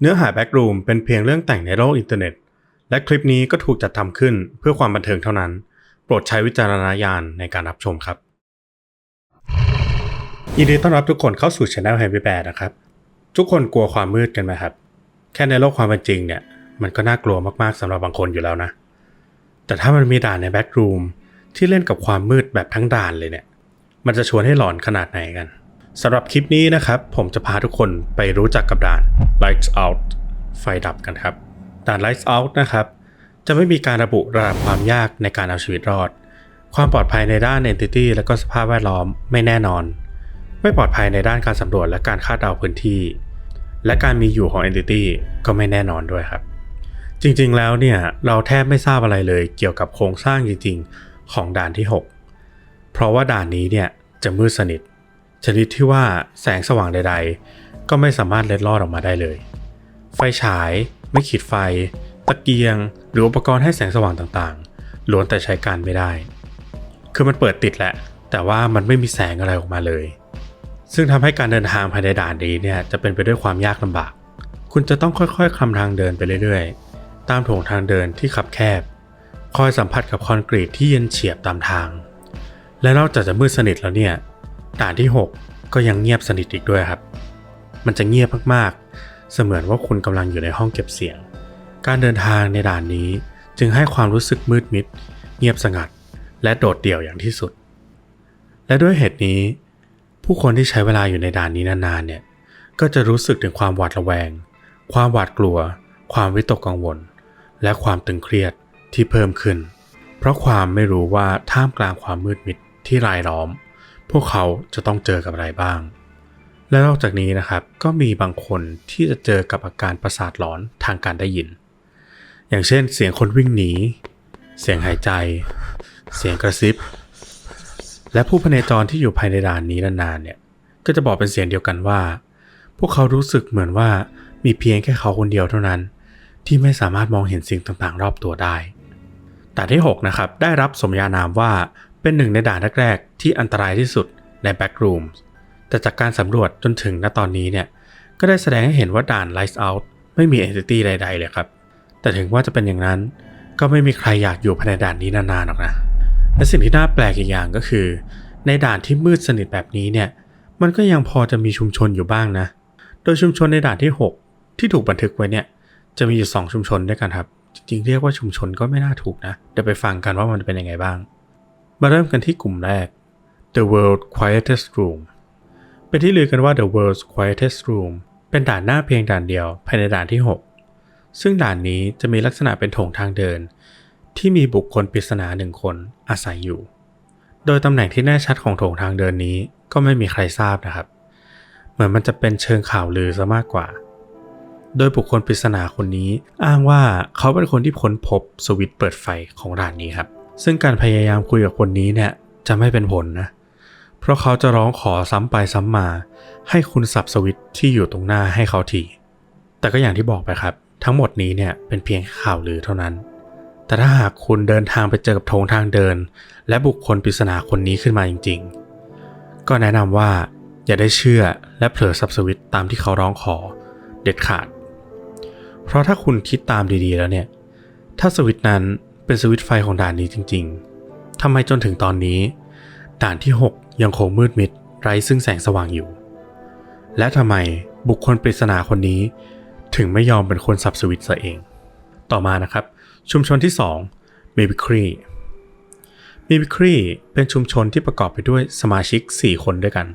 เนื้อหาแบ็กรูมเป็นเพียงเรื่องแต่งในโลกอินเทอร์เน็ต และคลิปนี้ก็ถูกจัดทำขึ้นเพื่อความบันเทิงเท่านั้น โปรดใช้วิจารณญาณในการรับชมครับยินดีต้อนรับทุกคนเข้าสู่ช anel Happy Bear นะครับ ทุกคนกลัวความมืดกันไหมครับ แค่ในโลกความเป็นจริงเนี่ย มันก็น่ากลัวมากๆสำหรับบางคนอยู่แล้วนะ แต่ถ้ามันมีด่านในแบ็กรูมที่เล่นกับความมืดแบบทั้งด่านเลยเนี่ย มันจะชวนให้หลอนขนาดไหนกัน สำหรับคลิปนี้นะครับ ผมจะพาทุกคนไปรู้จักกับด่าน Lights Out ไฟดับกันครับ ด่าน Lights Out นะครับ จะไม่มีการระบุระดับความยากในการเอาชีวิตรอด ความปลอดภัยในด้าน Entity และก็สภาพแวดล้อมไม่แน่นอน ไม่ปลอดภัยในด้านการสำรวจและการคาดเดาพื้นที่ และการมีอยู่ของ Entity ก็ไม่แน่นอนด้วยครับ จริงๆแล้วเนี่ยเราแทบไม่ทราบอะไรเลยเกี่ยวกับโครงสร้างจริงๆ ของด่านที่ 6 เพราะว่าด่านนี้เนี่ยจะมืดสนิท ชนิดที่ว่าแสงสว่างใด ๆ ก็ไม่สามารถเล็ดลอดออกมาได้เลย ไฟฉาย ไม่ขีดไฟ ตะเกียง หรืออุปกรณ์ให้แสงสว่างต่างๆล้วนแต่ใช้การไม่ได้ คือมันเปิดติดแหละ แต่ว่ามันไม่มีแสงอะไรออกมาเลย ซึ่งทำให้การเดินทางภายในด่านนี้เนี่ยจะเป็นไปด้วยความยากลำบาก คุณจะต้องค่อยๆคลำทางเดินไปเรื่อยๆ ตามโถงทางเดินที่คับแคบ คอยสัมผัสกับคอนกรีตที่เย็นเฉียบตามทาง และนอกจากจะมืดสนิทแล้วเนี่ย ด่านที่ 6 ก็ยังเงียบสนิทอีกด้วยครับ มันจะเงียบมากๆ เสมือนว่าคุณกำลังอยู่ในห้องเก็บเสียง การเดินทางในด่านนี้จึงให้ความรู้สึกมืดมิด เงียบสงัด และโดดเดี่ยวอย่างที่สุด และด้วยเหตุนี้ ผู้คนที่ใช้เวลาอยู่ในด่านนี้นานๆเนี่ยก็จะรู้สึกถึงความหวาดระแวง ความหวาดกลัว ความวิตกกังวล และความตึงเครียดที่เพิ่มขึ้น เพราะความไม่รู้ว่าท่ามกลางความมืดมิดที่รายล้อม พวกเขาจะต้องเจอกับอะไรบ้าง และนอกจากนี้นะครับก็มีบางคนที่จะเจอกับอาการประสาทหลอนทางการได้ยิน อย่างเช่นเสียงคนวิ่งหนี เสียงหายใจ เสียงกระซิบ และผู้พเนจรที่อยู่ภายในด่านนี้นานๆเนี่ยก็จะบอกเป็นเสียงเดียวกันว่า พวกเขารู้สึกเหมือนว่ามีเพียงแค่เขาคนเดียวเท่านั้น ที่ไม่สามารถมองเห็นสิ่งต่างๆ รอบตัวได้ด่ที่ 6 นะครับ ได้รับสมญานามว่า เป็นหนึ่งในด่านแรกๆที่อันตรายที่สุดใน Backroom แต่จากการสำรวจจนถึงณตอนนี้เนี่ยก็ได้แสดงให้เห็นว่าด่าน Lights Out ไม่มี Entity ใด ๆ เลยครับ แต่ถึงว่าจะเป็นอย่างนั้น ก็ไม่มีใครอยากอยู่ภายในด่านนี้นานๆหรอกนะ และสิ่งที่น่าแปลกอีกอย่างก็คือ ในด่านที่มืดสนิทแบบนี้เนี่ยมันก็ยังพอจะมีชุมชนอยู่บ้างนะ โดยชุมชนในด่านที่ 6 ที่ถูกบันทึกไว้เนี่ยจะมีอยู่ 2 ชุมชนด้วยกันครับ จริงๆเรียกว่าชุมชนก็ไม่น่าถูกนะ เดี๋ยวไปฟังกันว่ามันเป็นยังไงบ้าง มาเริ่มกันที่กลุ่มแรก The World Quietest Room เป็นที่ลือกันว่า The World's Quietest Room เป็นด่านหน้าเพียงด่านเดียวภายในด่านที่ 6 ซึ่งด่านนี้จะมีลักษณะเป็นโถงทางเดิน ที่มีบุคคลปริศนาหนึ่งคนอาศัยอยู่ โดยตำแหน่งที่แน่ชัดของโถงทางเดินนี้ก็ไม่มีใครทราบนะครับ เหมือนมันจะเป็นเชิงข่าวลือซะมากกว่า โดยบุคคลปริศนาคนนี้อ้างว่าเขาเป็นคนที่ค้นพบสวิตช์เปิดไฟของด่านนี้ครับ ซึ่งการพยายามคุยกับคนนี้เนี่ยจะไม่เป็นผลนะ เพราะเขาจะร้องขอซ้ำไปซ้ำมา ให้คุณสับสวิตที่อยู่ตรงหน้าให้เขาทีแต่ก็อย่างที่บอกไปครับ ทั้งหมดนี้เนี่ยเป็นเพียงข่าวลือเท่านั้น แต่ถ้าหากคุณเดินทางไปเจอกับโถงทางเดิน และบุคคลปริศนาคนนี้ขึ้นมาจริง ๆ ก็แนะนำว่าอย่าได้เชื่อและเผลอสับสวิตตามที่เขาร้องขอเด็ดขาด เพราะถ้าคุณคิดตามดีๆแล้วเนี่ย ถ้าสวิตนั้น เป็นสวิตไฟของด่านนี้จริงๆทำไมจนถึงตอนนี้ ด่านที่ 6 ยังคงมืดมิดไร้ซึ่งแสงสว่างอยู่ และทำไมบุคคลปริศนาคนนี้ ถึงไม่ยอมเป็นคนสับสวิตซะเอง ต่อมานะครับ ชุมชนที่2เมบิครีเมบิครีเป็นชุมชนที่ประกอบไปด้วยสมาชิก 4 คนด้วยกัน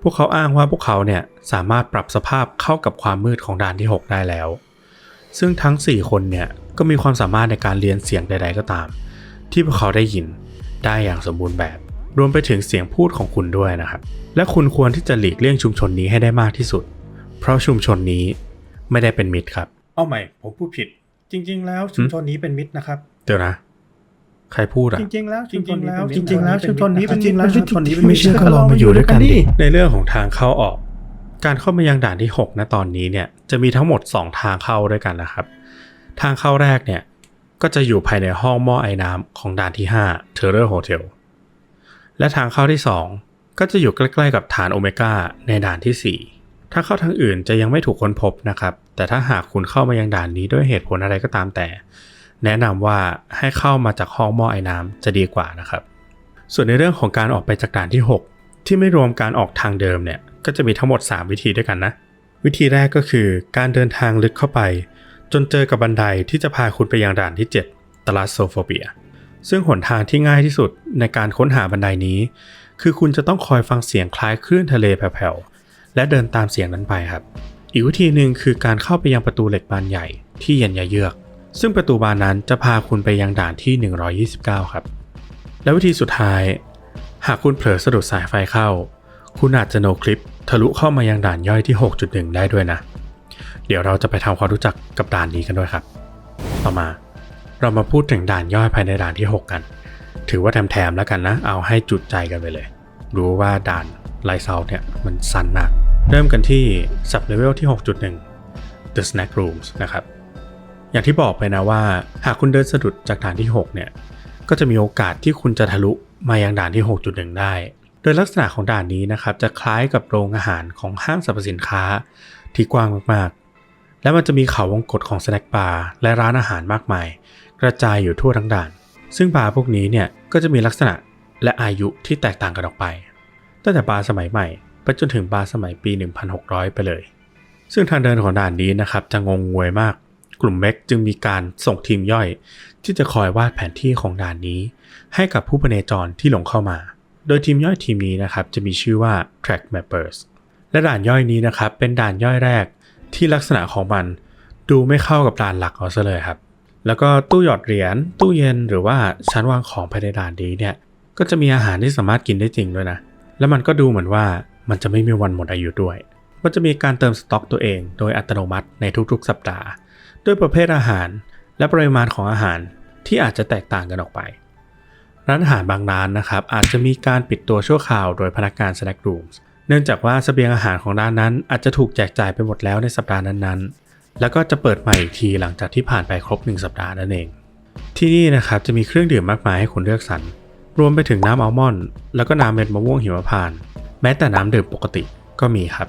พวกเขาอ้างว่าพวกเขาเนี่ยสามารถปรับสภาพเข้ากับความมืดของด่านที่ 6 ได้แล้ว ซึ่งทั้ง 4 คนเนี่ย ก็มีความสามารถในการเรียนเสียงใด ๆ ก็ตาม ที่พวกเขาได้ยินได้อย่างสมบูรณ์แบบ รวมไปถึงเสียงพูดของคุณด้วยนะครับ และคุณควรที่จะหลีกเลี่ยงชุมชนนี้ให้ได้มากที่สุด เพราะชุมชนนี้ไม่ได้เป็นมิตรครับเอาใหม่ ผมพูดผิด จริง ๆ แล้วชุมชนนี้เป็นมิตรนะครับเดี๋ยวนะใครพูดอะจริงๆแล้วจริงๆแล้วจริงๆแล้วชุมชนนี้เป็นจริงๆแล้วชุมชนนี้เป็นไม่เชื่อก็ลองมาอยู่ด้วยกันดิในเรื่องของทางเข้าออก การเข้ามายังด่านที่6นะตอนนี้เนี่ยจะมีทั้งหมด 2 ทางเข้าด้วยกันนะครับ ทางเข้าแรกเนี่ย ก็จะอยู่ภายในห้องหม้อไอ้น้ำของด่านที่ 5 Terror Hotel และทางเข้าที่ 2 ก็จะอยู่ใกล้ๆกับฐานโอเมก้าในด่านที่ 4 ถ้าเข้าทางอื่นจะยังไม่ถูกค้นพบนะครับ แต่ถ้าหากคุณเข้ามายังด่านนี้ด้วยเหตุผลอะไรก็ตามแต่ แนะนำว่าให้เข้ามาจากห้องหม้อไอ้น้ำจะดีกว่านะครับ ส่วนในเรื่องของการออกไปจากด่านที่ 6 ที่ไม่รวมการออกทางเดิมเนี่ยก็จะมีทั้งหมด 3 วิธีด้วยกันนะ วิธีแรกก็คือการเดินทางลึกเข้าไป จนเจอกับบันไดที่จะพาคุณไปยังด่านที่ 7 ตลาสโซโฟเบีย ซึ่งหนทางที่ง่ายที่สุดในการค้นหาบันไดนี้ คือคุณจะต้องคอยฟังเสียงคล้ายคลื่นทะเลแผ่วๆ และเดินตามเสียงนั้นไปครับ อีกวิธีหนึ่งคือการเข้าไปยังประตูเหล็กบานใหญ่ที่เย็นยะเยือก ซึ่งประตูบานนั้นจะพาคุณไปยังด่านที่ 129 ครับ และวิธีสุดท้าย หากคุณเผลอสะดุดสายไฟเข้า คุณอาจจะโนคลิปทะลุเข้ามายังด่านย่อยที่ 6.1 ได้ด้วยนะ เดี๋ยวเราจะไปทำความรู้จักกับด่านนี้กันด้วยครับ ต่อมา เรามาพูดถึงด่านย่อยภายในด่านที่ 6 กัน ถือว่าแถมๆแล้วกันนะ เอาให้จุดใจกันไปเลย รู้ว่าด่านไลเซาเนี่ยมันสั้นมาก เริ่มกันที่ sub level ที่ 6.1 the snack rooms นะครับ อย่างที่บอกไปนะว่า หากคุณเดินสะดุดจากด่านที่ 6 เนี่ย ก็จะมีโอกาสที่คุณจะทะลุมายังด่านที่ 6.1 ได้โดยลักษณะของด่านนี้นะครับจะคล้ายกับโรงอาหารของห้างสรรพสินค้าที่กว้างมาก และมันจะมีเขาวงกตของสแน็คบาร์และร้านอาหารมากมาย กระจายอยู่ทั่วทั้งด่าน ซึ่งบาร์พวกนี้เนี่ยก็จะมีลักษณะและอายุที่แตกต่างกันออกไป ตั้งแต่บาร์สมัยใหม่ไปจนถึงบาร์สมัยปี 1600 ไปเลย ซึ่งทางเดินของด่านนี้นะครับจะงงงวยมาก กลุ่มเม็กจึงมีการส่งทีมย่อย ที่จะคอยวาดแผนที่ของด่านนี้ ให้กับผู้พเนจรที่หลงเข้ามา โดยทีมย่อยทีมนี้นะครับจะมีชื่อว่า Track Mappers และด่านย่อยนี้นะครับเป็นด่านย่อยแรก ที่ลักษณะของมัน ดูไม่เข้ากับด่านหลักเอาซะเลยครับ แล้วก็ตู้หยอดเหรียญตู้เย็นหรือว่าชั้นวางของภายในด่านนี้เนี่ยก็จะมีอาหารที่สามารถกินได้จริงด้วยนะ แล้วมันก็ดูเหมือนว่ามันจะไม่มีวันหมดอายุด้วย มันจะมีการเติมสต็อกตัวเองโดยอัตโนมัติในทุกๆ สัปดาห์ ด้วยประเภทอาหารและปริมาณของอาหารที่อาจจะแตกต่างกันออกไป ร้านอาหารบางร้านนะครับอาจจะมีการปิดตัวชั่วคราวโดยพนักงาน snack rooms เนื่องจากว่าสเสบียงอาหารของร้านนั้น อาจจะถูกแจกจ่ายไปหมดแล้วในสัปดาห์นั้นๆ แล้วก็จะเปิดใหม่อีกทีหลังจากที่ผ่านไปครบ 1 สัปดาห์นั่นเอง ที่นี่นะครับจะมีเครื่องดื่มมากมายให้คุณเลือกสรร รวมไปถึงน้ำอัลมอนด์แล้วก็น้ำเม็ดมะม่วงหิมพานต์แม้แต่น้ำดื่มปกติก็มีครับ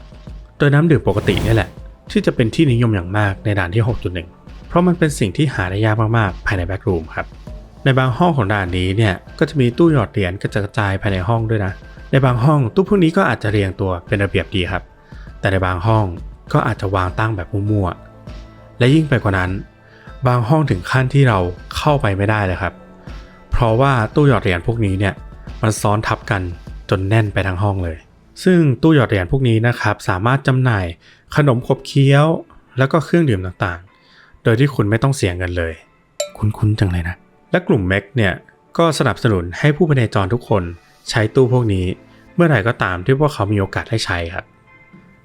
โดยน้ำดื่มปกตินี่แหละ ที่จะเป็นที่นิยมอย่างมากในด่านที่ 6.1 เพราะมันเป็นสิ่งที่หาได้ยากมากๆ ภายในแบ็กรูมครับ ในบางห้องของด่านนี้เนี่ยก็จะมีตู้หยอดเหรียญกระจายภายในห้องด้วยนะ ในบางห้องตู้พวกนี้ก็อาจจะเรียงตัวเป็นระเบียบดีครับ แต่ในบางห้องก็อาจจะวางตั้งแบบมั่วๆ และยิ่งไปกว่านั้น บางห้องถึงขั้นที่เราเข้าไปไม่ได้เลยครับ เพราะว่าตู้หยอดเหรียญพวกนี้เนี่ยมันซ้อนทับกันจนแน่นไปทั้งห้องเลย ซึ่งตู้หยอดเหรียญพวกนี้นะครับสามารถจำหน่ายขนมขบเคี้ยว แล้วก็เครื่องดื่มต่างๆ โดยที่คุณไม่ต้องเสียเงินเลย คุ้นๆจังเลยนะ และกลุ่มเม็กเนี่ยก็สนับสนุนให้ผู้พเนจรทุกคนใช้ตู้พวกนี้ เมื่อไหร่ก็ตามที่พวกเขามีโอกาสได้ใช้ครับ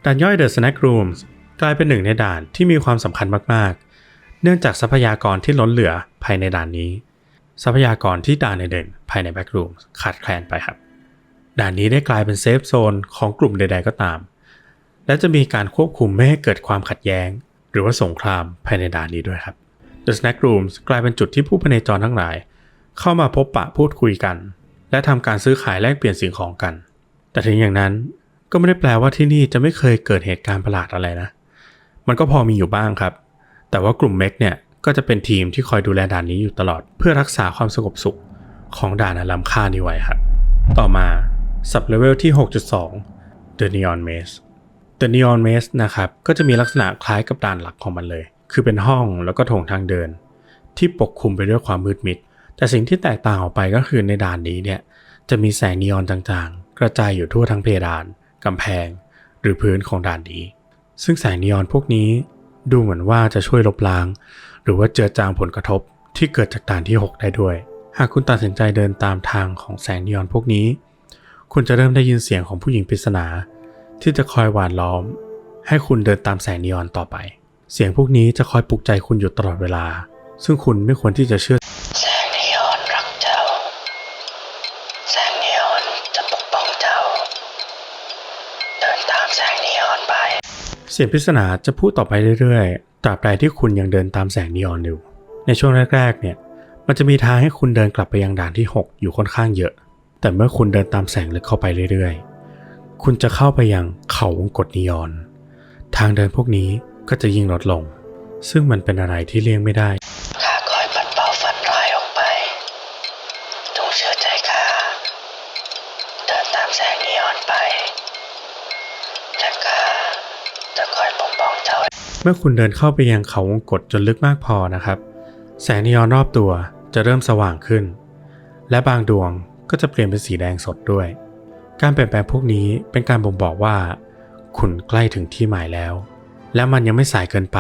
ด่านย่อย The Snack Rooms กลายเป็นหนึ่งในด่านที่มีความสำคัญมากๆ เนื่องจากทรัพยากรที่ล้นเหลือภายในด่านนี้ ทรัพยากรที่ด่านอื่นๆภายใน Back Room ขาดแคลนไปครับ ด่านนี้ได้กลายเป็นเซฟโซนของกลุ่มใด ๆ ก็ตาม และจะมีการควบคุมไม่ให้เกิดความขัดแย้ง หรือว่าสงครามภายในด่านนี้ด้วยครับ The Snack Rooms กลายเป็นจุดที่ผู้พเนจรทั้งหลาย เข้ามาพบปะพูดคุยกัน และทำการซื้อขายแลกเปลี่ยนสิ่งของกัน แต่ถึงอย่างนั้นก็ไม่ได้แปลว่าที่นี่จะไม่เคยเกิดเหตุการณ์ประหลาดอะไรนะ มันก็พอมีอยู่บ้างครับ แต่ว่ากลุ่มเม็กเนี่ยก็จะเป็นทีมที่คอยดูแลด่านนี้อยู่ตลอด เพื่อรักษาความสงบสุขของด่านอล้ำค่านี้ไว้ครับ ต่อมา sub level ที่ 6.2 The Neon Maze The Neon Maze นะครับก็จะมีลักษณะคล้ายกับด่านหลักของมันเลย คือเป็นห้องแล้วก็โถงทางเดิน ที่ปกคลุมไปด้วยความมืดมิด แต่สิ่งที่แตกต่างออกไปก็คือในด่านนี้เนี่ยจะมีแสงนีออนจางๆ กระจายอยู่ทั่วทั้งเพดานกำแพง หรือพื้นของด่านนี้ ซึ่งแสงนีออนพวกนี้ดูเหมือนว่าจะช่วยลบล้าง หรือว่าเจือจางผลกระทบที่เกิดจากด่านที่ 6 ได้ด้วย หากคุณตัดสินใจเดินตามทางของแสงนีออนพวกนี้ คุณจะเริ่มได้ยินเสียงของผู้หญิงปริศนา ที่จะคอยหวานล้อม ให้คุณเดินตามแสงนีออนต่อไป เสียงพวกนี้จะคอยปลุกใจคุณอยู่ตลอดเวลา ซึ่งคุณไม่ควรที่จะเชื่อ แสงนีออนรักเจ้า แสงนีออนจะปกป้องเจ้า เดินตามแสงนีออนไป เสียงปริศนาจะพูดต่อไปเรื่อยๆ ตราบใดที่คุณยังเดินตามแสงนีออนอยู่ ในช่วงแรกๆ เนี่ย มันจะมีทางให้คุณเดินกลับไปยังด่านที่ 6 อยู่ค่อนข้างเยอะ แต่เมื่อคุณเดินตามแสงลึกเข้าไปเรื่อยๆ คุณจะเข้าไปยังเขาวงกตนีออน ทางเดินพวกนี้ ก็จะยิ่งลดลง ซึ่งมันเป็นอะไรที่เลี่ยงไม่ได้ข้าคอยปัดเป่าฝันร้ายออกไปจงเชื่อใจข้าเดินตามแสงนีออนไปและข้าจะคอยปกป้องเจ้า เมื่อคุณเดินเข้าไปยังเขาวงกตจนลึกมากพอนะครับ แสงนีออนรอบตัวจะเริ่มสว่างขึ้น และบางดวงก็จะเปลี่ยนเป็นสีแดงสดด้วย การเปลี่ยนแปลงพวกนี้เป็นการบ่งบอกว่า คุณใกล้ถึงที่หมายแล้ว และมันยังไม่สายเกินไป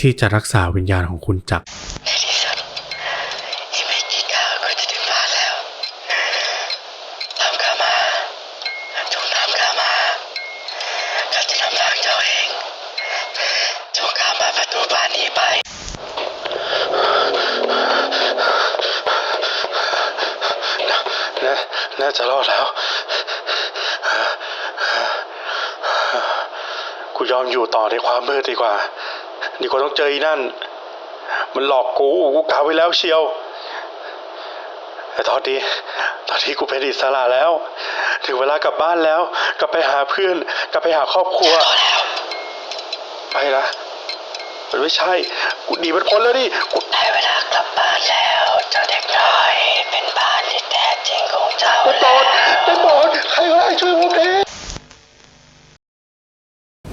ที่จะรักษาวิญญาณของคุณจากในที่สุดอีกไม่กี่ก้าวก็จะถึงบ้านแล้วตามข้ามาจงตามข้ามาข้าจะนำทางเจ้าเองจงข้ามาประตูบ้านนี้ไปน่าน่าจะรอดแล้ว กูย อมอยู่ต่อในความมืดดีกว่า ดีกว่าต้องเจออีนั่น มันหลอกกูกูกาไว้แล้วเชียว แต่ตอนนี้ตอนนี้กูเป็นอิสระแล้ว ถึงเวลากลับบ้านแล้ว กลับไปหาเพื่อน กลับไปหาครอบครัว ไปละมันไม่ใช่ กูหนีมันพ้นแล้วดิกูได้เวลากลับบ้านแล้วเจ้าเด็กน้อยเป็นบ้านที่แท้จริงของเจ้าได้โปรแล้วดได้โปรดใครก็ได้ช่วยผมที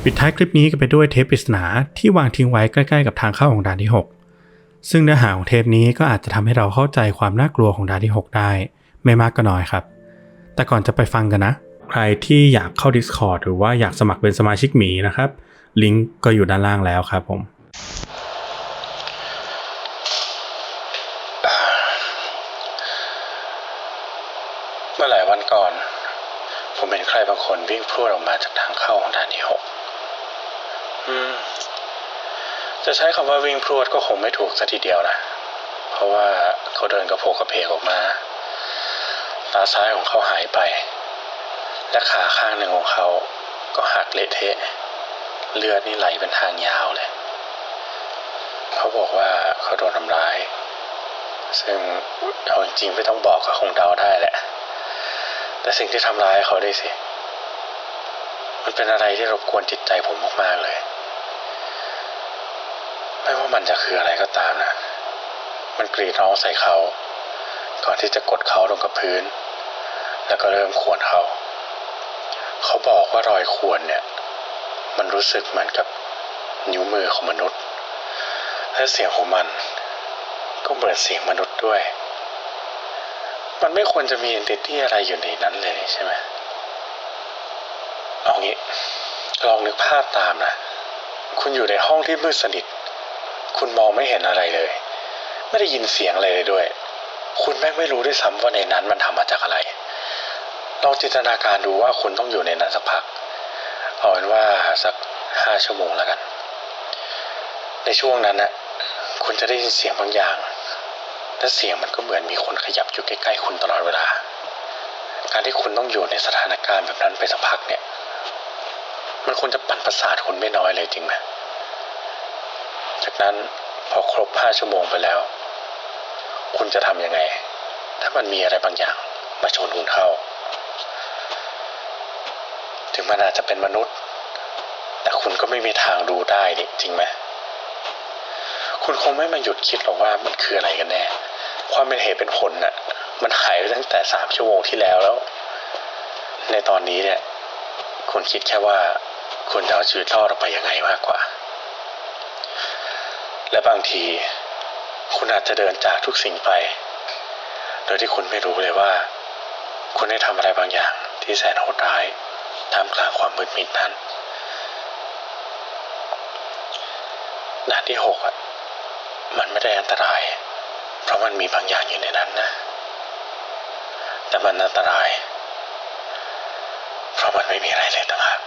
ปิดท้ายคลิปนี้กันไปด้วยเทปปริศนาที่วางทิ้งไว้ใกล้ๆกับทางเข้าของด่านที่ 6 ซึ่งเนื้อหาของเทปนี้ก็อาจจะทำให้เราเข้าใจความน่ากลัวของด่านที่ 6 ได้ ไม่มากก็น้อยครับ แต่ก่อนจะไปฟังกันนะ ใครที่อยากเข้า Discord หรือว่าอยากสมัครเป็นสมาชิกหมีนะครับ ลิงก์ก็อยู่ด้านล่างแล้วครับผมเมื่อหลายวันก่อน ผมเห็นใครบางคนวิ่งพรวดออกมาจากทางเข้าของด่านที่หก จะใช้คำว่าวิ่งพรวดก็คงไม่ถูกซะทีเดียวนะ เพราะว่าเขาเดินกระโผกกระเพกออกมา ตาซ้ายของเขาหายไป และขาข้างหนึ่งของเขาก็หักเละเทะ เลือดนี่ไหลเป็นทางยาวเลย เขาบอกว่าเขาโดนทำร้าย ซึ่งเอาจริงๆไม่ต้องบอกก็คงเดาได้แหละ แต่สิ่งที่ทำร้ายเขาได้สิ มันเป็นอะไรที่รบกวนจิตใจผมมากๆเลย ไม่ว่ามันจะคืออะไรก็ตามนะ มันกรีดร้องใส่เขา ก่อนที่จะกดเขาลงกับพื้น แล้วก็เริ่มขวนเขา เขาบอกว่ารอยขวนเนี่ย มันรู้สึกเหมือนกับนิ้วมือของมนุษย์ และเสียงของมัน ก็เหมือนเสียงมนุษย์ด้วย มันไม่ควรจะมี e n น i t y อะไรอยู่ในนั้นเลยใช่ไหมเอางี้ ลองนึกภาพตามนะ คุณอยู่ในห้องที่มืดสนิท คุณมองไม่เห็นอะไรเลย ไม่ได้ยินเสียงอะไรเลยด้วย คุณแม่ไม่รู้ด้วยซ้ำว่าในนั้นมันทำมาจากอะไรลองจินตนาการดูว่าคุณต้องอยู่ในนั้นสักพักเอาเป็นว่าสักห้าชั่วโมงแล้วกัน ในช่วงนั้นนะคุณจะได้ยินเสียงบางอย่างและเสียงมันก็เหมือนมีคนขยับอยู่ใกล้ๆคุณตลอดเวลา การที่คุณต้องอยู่ในสถานการณ์แบบนั้นไปสักพักเนี่ย มันควรจะปั่นประสาทคุณไม่น้อยเลยจริงไหม จากนั้นพอครบห้าชั่วโมงไปแล้ว คุณจะทำยังไง ถ้ามันมีอะไรบางอย่างมาชนคุณเข้า ถึงมันอาจจะเป็นมนุษย์ แต่คุณก็ไม่มีทางรู้ได้นี่จริงไหมคุณคงไม่มาหยุดคิดหรอกว่ามันคืออะไรกันแน่ ความเป็นเหตุเป็นผลน่ะ มันหายไปตั้งแต่สามชั่วโมงที่แล้วแล้ว ในตอนนี้เนี่ย คุณคิดแค่ว่าคุณจะเอาชีวิตรอดออกไปยังไงมากกว่า และบางที คุณอาจจะเดินจากทุกสิ่งไป โดยที่คุณไม่รู้เลยว่า คุณได้ทำอะไรบางอย่างที่แสนโหดร้ายท่ามกลางความมืดมิดนั้นด่านที่หกอะมันไม่ได้อันตราย เพราะมันมีบางอย่างอยู่ในนั้นนะ แต่มันอันตราย เพราะมันไม่มีอะไรเลยต่างหาก